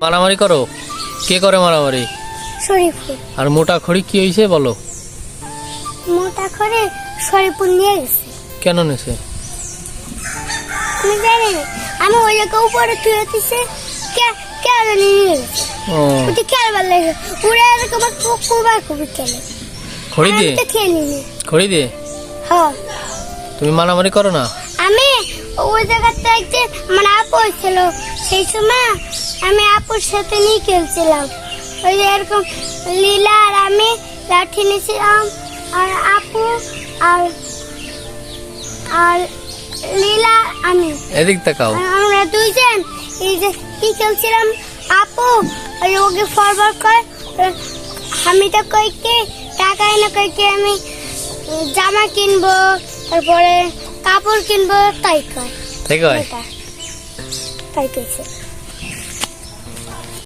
মারামারি করো? কে করে মারামারি? আর মোটা খড়ি কি হয়েছে বলো? মোটা খড়ি শরীফপুর নিয়ে গেছে। কেন নেছে? আমি জানি না। আমি ওই জায়গা উপরে তুলে দিছে কে কে জানি নিয়ে গেছে? ও। ওটি খেলবার লাগে। উড়ে এরকম কুবার কুবি খেলে। খড়ি দিয়ে? আমি তো খেলিনি খড়ি দিয়ে? হ্যাঁ। তুমি মারামারি করো না? আমি ওই জায়গাতে একদিন আমার আপু ছিল সেই সময় আমি আপুর সাথে নিয়ে খেলছিলাম। ওই যে এরকম লীলা আর আমি লাঠি নিয়েছিলাম আর আপু আর আর লীলা আমি। এদিক তাকাও। আমরা দুইজন এই যে কি খেলছিলাম? আপু ওই ওকে ফরওয়ার্ড করে আমি তো কই কইকে টাকা এনে কইকে আমি জামা কিনবো তারপরে কাপড় কিনবো তাই কয়? আছে এটা তাই কইছে।